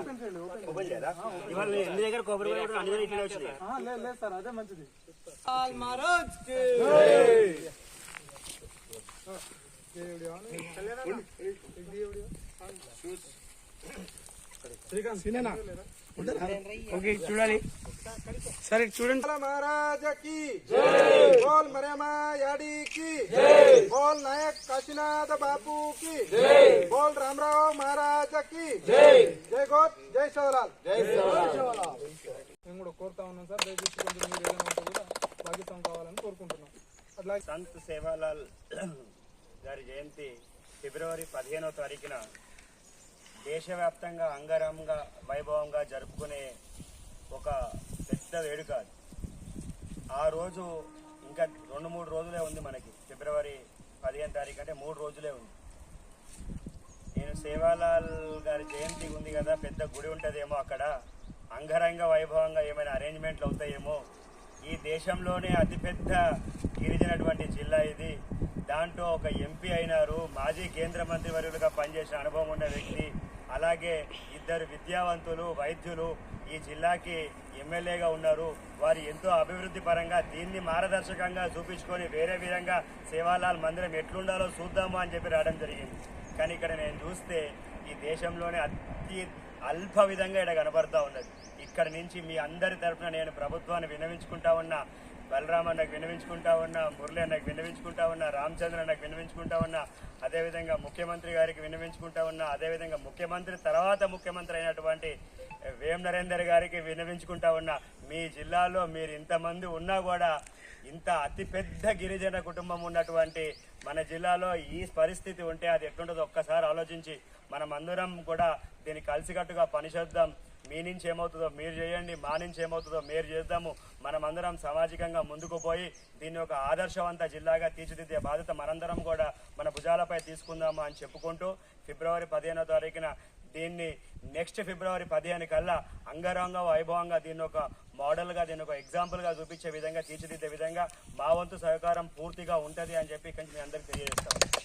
Open చేయరా దగ్గర కొబ్బరి అన్ని దగ్గర ఇట్లనే వచ్చినాయి లేదు సార్ అదే మంచిది ఓకే చూడాలి. సరే చూడండి. మహారాజకి బోల్ మరేమాయాడికి. బోల్ నాయక్ కాశీనాథ బాబుకి. బోల్ రామరావు మహారాజకి. జై. గోత్ జై శివలాల్ జై శివలాల్ మేము కూడా కోరుతా ఉన్నాం సార్. దయచేసి కొంచెం మీరు ఏదైనా కూడా భాగ్యస్వామి కావాలని కోరుకుంటున్నాం. అట్లాగే సంత్ సేవాలాల్ గారి జయంతి ఫిబ్రవరి పదిహేనో తారీఖున దేశవ్యాప్తంగా అంగరంగ వైభవంగా జరుపుకునే ఒక పెద్ద వేడుక అది. ఆ రోజు ఇంకా రెండు మూడు రోజులే ఉంది మనకి. ఫిబ్రవరి పదిహేను తారీఖు అంటే మూడు రోజులే ఉంది. నేను సేవాలాల్ గారి జయంతి ఉంది కదా పెద్ద గుడి ఉంటుందేమో అక్కడ. అంగరంగ వైభవంగా ఏమైనా అరేంజ్మెంట్లు అవుతాయేమో. ఈ దేశంలోనే అతిపెద్ద గిరిజనటువంటి జిల్లా ఇది. దాంట్లో ఒక ఎంపీ అయినారు. మాజీ కేంద్ర మంత్రి వర్యులుగా పనిచేసిన అనుభవం ఉన్న వ్యక్తి అలాగే ఇద్దరు విద్యావంతులు వైద్యులు ఈ జిల్లాకి ఎమ్మెల్యేగా ఉన్నారు. వారు ఎంతో అభివృద్ధి పరంగా దీన్ని మార్గదర్శకంగా చూపించుకొని వేరే విధంగా సేవాలాల్ మందిరం ఎట్లుండాలో చూద్దాము అని చెప్పి రావడం జరిగింది. కానీ ఇక్కడ నేను చూస్తే ఈ దేశంలోనే అతి అల్ప విధంగా ఇక్కడ కనబడతా ఉన్నది. ఇక్కడ నుంచి మీ అందరి తరఫున నేను ప్రభుత్వాన్ని వినవించుకుంటా ఉన్నా. బలరామ్ అన్నకు వినవించుకుంటా ఉన్నా మురళి అన్నకు వినిపించుకుంటా ఉన్నా రామచంద్ర అన్నకు వినవించుకుంటా ఉన్నా అదేవిధంగా ముఖ్యమంత్రి గారికి వినవించుకుంటా ఉన్నా అదేవిధంగా ముఖ్యమంత్రి తర్వాత ముఖ్యమంత్రి అయినటువంటి వేం నరేందర్ గారికి వినవించుకుంటా ఉన్నా మీ జిల్లాలో మీరు ఇంతమంది ఉన్నా కూడా ఇంత అతిపెద్ద గిరిజన కుటుంబం ఉన్నటువంటి మన జిల్లాలో ఈ పరిస్థితి ఉంటే అది ఎట్లుంటుందో ఒక్కసారి ఆలోచించి మనం అందరం కూడా దీన్ని కలిసికట్టుగా పనిచేద్దాం. మీ నుంచి ఏమవుతుందో మీరు చేయండి మా నుంచి ఏమవుతుందో మీరు చేద్దాము. మనమందరం సామాజికంగా ముందుకు పోయి దీన్ని ఒక ఆదర్శవంత జిల్లాగా తీర్చిదిద్దే బాధ్యత మనందరం కూడా మన భుజాలపై తీసుకుందాము అని చెప్పుకుంటూ ఫిబ్రవరి పదిహేనో తారీఖున దీన్ని నెక్స్ట్ ఫిబ్రవరి పదిహేను కల్లా అంగరంగ వైభవంగా దీన్ని ఒక మోడల్గా దీన్ని ఒక ఎగ్జాంపుల్గా చూపించే విధంగా తీర్చిదిద్దే విధంగా మా వంతు సహకారం పూర్తిగా ఉంటుంది అని చెప్పి ఇక్కడి నుంచి మీ అందరికీ తెలియజేస్తాం.